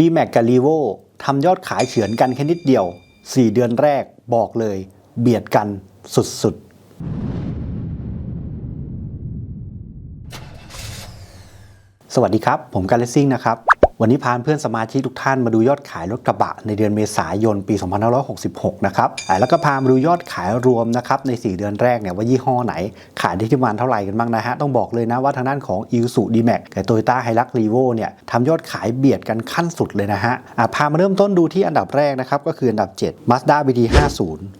d m a x กับ r e v o ทำยอดขายเฉือนกันแค่นิดเดียว 4 เดือนแรกบอกเลย เบียดกันสุดๆ สวัสดีครับ ผมการเลสซิ่งนะครับ วันนี้พาเพื่อนสมาชิกทุกท่านมาดูยอดขายรถกระบะในเดือนเมษายนปี 2566 นะครับแล้วก็พามาดูยอดขายรวมนะครับใน 4 เดือนแรกเนี่ยว่ายี่ห้อไหน ขายได้ที่มาณเท่าไหร่กันบ้างนะฮะ ต้องบอกเลยนะว่าทางด้านของ i s u d m a x กับ Toyota Hilux Revo เนี่ยทำยอดขายเบียดกันขั้นสุดเลยนะฮะพามาเริ่มต้นดูที่อันดับแรกนะครับก็คืออันดับ 7 Mazda BT 50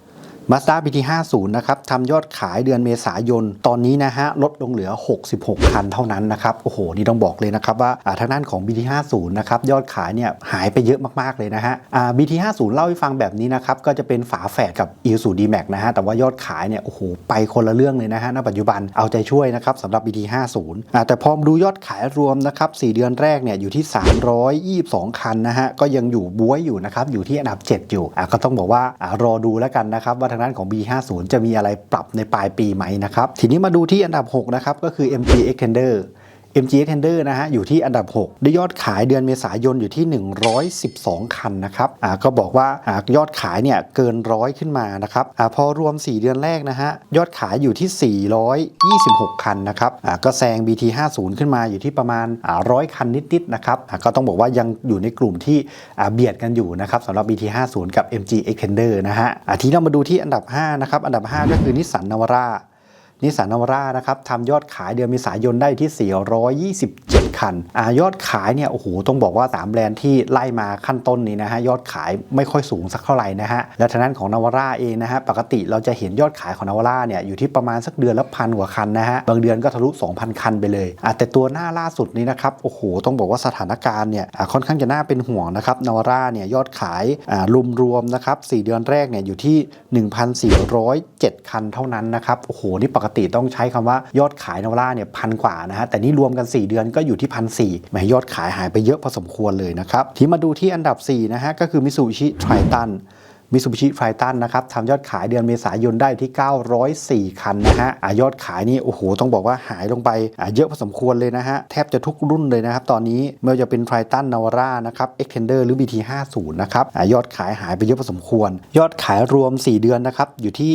Mazda BT 50 นะครับทำยอดขายเดือนเมษายน ตอนนี้นะฮะ ลดลงเหลือ 66 คันเท่านั้นนะครับ โอ้โห นี่ต้องบอกเลยนะครับว่าอ่าทางด้านของ BT 50 นะครับ ยอดขายเนี่ยหายไปเยอะมากๆเลยนะฮะ BT 50 เล่าให้ฟังแบบนี้นะครับ ก็จะเป็นฝาแฝดกับ i s u d m a x นะฮะ แต่ว่ายอดขายเนี่ย โอ้โห ไปคนละเรื่องเลยนะฮะ ณ ปัจจุบัน เอาใจช่วยนะครับสำหรับ BT 50 แต่พอมาดูยอดขายรวมนะครับ4เดือนแรกเนี่ยอยู่ที่ 322 คันนะฮะ ก็ยังอยู่บวยอยู่นะครับ อยู่ที่อันดับ 7 อยู่ก็ต้องบอกว่าอ่ารอดูแล้วกันนะครับว่าทางด้านของ B50 จะมีอะไรปรับในปลายปีไหมนะครับ ทีนี้มาดูที่อันดับ 6 นะครับ ก็คือ MT Extender MG Extender นะฮะอยู่ที่อันดับ 6 ได้ยอดขายเดือนเมษายนอยู่ที่ 112 คันนะครับอ่าก็บอกว่าอ่ายอดขายเนี่ยเกินร้อยขึ้นมานะครับอ่าพอรวม 4 เดือนแรกนะฮะยอดขายอยู่ที่ 426 คันนะครับอ่าก็แซง BT 50 ขึ้นมาอยู่ที่ประมาณอ่า100คันนิดๆนะครับอ่าก็ต้องบอกว่ายังอยู่ในกลุ่มที่อ่าเบียดกันอยู่นะครับสำหรับ BT 50 กับ MG Extender นะฮะอ่าทีนี้เรามาดูที่อันดับ 5 นะครับ อันดับ 5 ก็คือนิสสันนาวาร่า นิสสันนาวาร่านะครับทำยอดขายเดือนเมษายนได้ที่ 427 คันอายอดขายเนี่ยโอ้โหต้องบอกว่า 3 แบรนด์ที่ไล่มาขั้นต้นนี้นะฮะยอดขายไม่ค่อยสูงสักเท่าไหร่นะฮะและทางด้านของนาวาร่าเองนะฮะปกติเราจะเห็นยอดขายของนาวาร่าเนี่ยอยู่ที่ประมาณสักเดือนละพันกว่าคันนะฮะบางเดือนก็ทะลุ 2,000 คันไปเลยอะแต่ตัวหน้าล่าสุดนี้นะครับโอ้โหต้องบอกว่าสถานการณ์เนี่ยค่อนข้างจะน่าเป็นห่วงนะครับนาวาร่าเนี่ยยอดขายอ่ารวมๆนะครับ4เดือนแรกเนี่ยอยู่ที่ 1,407 คันเท่านั้นนะครับโอ้โหนี่ปกติต้องใช้คำว่ายอดขายนาวร่าเนี่ยพันกว่านะฮะแต่นี่รวมกัน 4 เดือนก็อยู่ที่พันสี่แหมยอดขายหายไปเยอะพอสมควรเลยนะครับ ที่มาดูที่อันดับ4นะฮะก็คือมิสูบิชิไทตัน มิซูบิชิไฟตันนะครับทำยอดขายเดือนเมษายนได้ที่ 904 คันนะฮะอยอดขายนี่โอ้โห ต้องบอกว่าหายลงไปเยอะพอสมควรเลยนะฮะ แทบจะทุกรุ่นเลยนะครับ ตอนนี้ไม่ว่าจะเป็นไฟตันนาวาร่านะครับเอ็กเทนเดอร์หรือ BT50 นะครับอยอดขายหายไปเยอะพอสมควร ยอดขายรวม 4 เดือนนะครับ อยู่ที่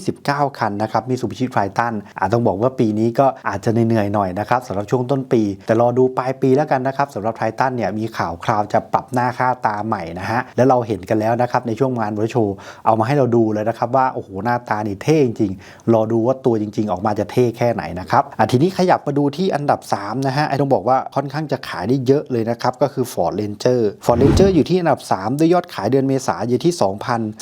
5,229 คันนะครับมิซูบิชิไฟตันอ่าต้องบอกว่าปีนี้ก็อาจจะเหนื่อยหน่อยนะครับสำหรับช่วงต้นปี แต่รอดูปลายปีแล้วกันนะครับสำหรับไททันเนี่ยมีข่าวคราวจะปรับหน้าค่าตาใหม่นะฮะแล้วเราเห็นกันแล้วนะครับในช่วงงานบริโชว์เอามาให้เราดูเลยนะครับว่าโอ้โหหน้าตานี่เท่จริงๆรอดูว่าตัวจริง ๆ ออกมาจะเท่แค่ไหนนะครับอะทีนี้ขยับมาดูที่อันดับ3นะฮะไอ้ต้องบอกว่าค่อนข้างจะขายได้เยอะเลยนะครับก็คือ Ford Ranger Ford Ranger อยู่ที่อันดับ 3 ด้วยยอดขายเดือนเมษายนอยู่ที่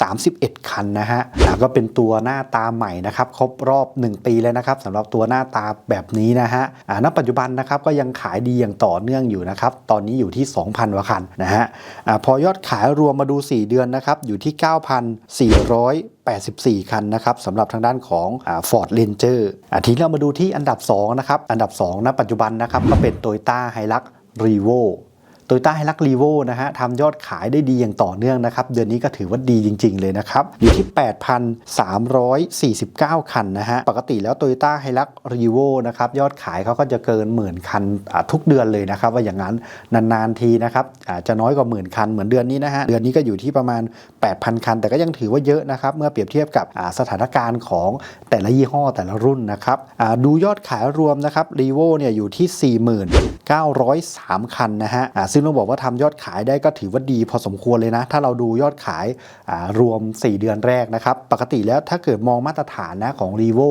2,031 คันนะฮะอะก็เป็นตัวหน้าตาใหม่นะครับครบรอบ 1 ปีแล้วนะครับสำหรับตัวหน้าตาแบบนี้นะฮะอ่าณปัจจุบันนะครับก็ยังขายดีอย่างต่อเนื่องอยู่นะครับตอนนี้อยู่ที่ 2,000กว่าคันนะฮะอ่าพอยอดขายรวมมาดู4 เดือนนะครับอยู่ที่ 9,484 คันนะครับสำหรับทางด้านของฟอร์ดเรนเจอร์ทีนี้เรามาดูที่อันดับ 2 นะครับ อันดับ 2 ณ ปัจจุบันนะครับก็เป็น Toyota Hilux Revo โตโยต้าไฮลักรีโวนะฮะทำยอดขายได้ดีอย่างต่อเนื่องนะครับ เดือนนี้ก็ถือว่าดีจริง ๆ เลยนะครับ อยู่ที่ 8,349 คันนะฮะ ปกติแล้วโตโยต้าไฮลักรีโวนะครับ ยอดขายเขาก็จะเกินหมื่นคันทุกเดือนเลยนะครับ ว่าอย่างนั้นนาน ๆ ทีนะครับอาจจะน้อยกว่าหมื่นคันเหมือนเดือนนี้นะฮะ เดือนนี้ก็อยู่ที่ประมาณ 8,000 คัน แต่ก็ยังถือว่าเยอะนะครับ เมื่อเปรียบเทียบกับสถานการณ์ของแต่ละยี่ห้อแต่ละรุ่นนะครับดูยอดขายรวมนะครับรีโวเนี่ยอยู่ที่ 4903คันนะฮะซึ่งต้องบอกว่าทำยอดขายได้ก็ถือว่าดีพอสมควรเลยนะ ถ้าเราดูยอดขายารวม 4 เดือนแรกนะครับ ปกติแล้วถ้าเกิดมองมาตรฐานนะของ r e v o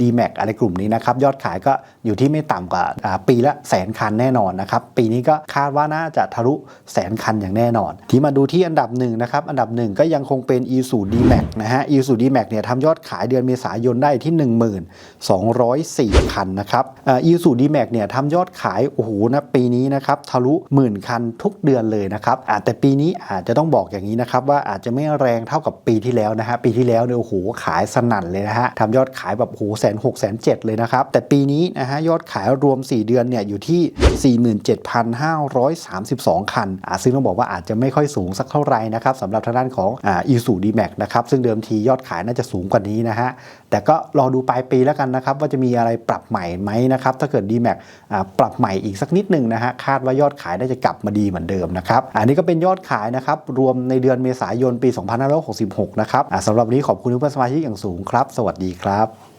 d m a x อะไรกลุ่มนี้นะครับ ยอดขายก็อยู่ที่ไม่ต่ำกว่าาปีละแสนคันแน่นอนนะครับ ปีนี้ก็คาดว่าน่าจะทะลุแสนคันอย่างแน่นอน ที่มาดูที่อันดับหนึ่งนะครับ อันดับหนึ่งก็ยังคงเป็น e s u d m a x นะฮะ e s u d m a x เนี่ยทำยอดขายเดือนเมษายนได้ที่ 1204คันนะครับอ่า e s u d m a x เนี่ยทำยอดขายโอ้โหนะปีนี้นะครับทะลุหมื่นคันทุกเดือนเลยนะครับอ่าแต่ปีนี้อาจจะต้องบอกอย่างนี้นะครับว่าอาจจะไม่แรงเท่ากับปีที่แล้วนะฮะปีที่แล้วเนี่ยโอ้โหขายสนั่นเลยนะฮะทำยอดขายแบบโอ้โหแสนหกแสนเจ็ดเลยนะครับแต่ปีนี้นะฮะยอดขายรวม 4 เดือนเนี่ยอยู่ที่ 47,532 คันอ่าซึ่งต้องบอกว่าอาจจะไม่ค่อยสูงสักเท่าไหร่นะครับสำหรับทางด้านของอ่าอีสูดีแม็กนะครับซึ่งเดิมทียอดขายน่าจะสูงกว่านี้นะฮะแต่ก็รอดูปลายปีแล้วกันนะครับว่าจะมีอะไรปรับใหม่ไหมนะครับถ้าเกิด d m a แอ่าปรับใหม่อีกสักนิดหนึ่งนะฮะคาดว่ายอดขายน่าจะกลับมาดีเหมือนเดิมนะครับ อันนี้ก็เป็นยอดขายนะครับ รวมในเดือนเมษายนปี 2566 นะครับอ่าสำหรับนนี้ขอบคุณทุกท่านสมาชิกอย่างสูงครับ สวัสดีครับ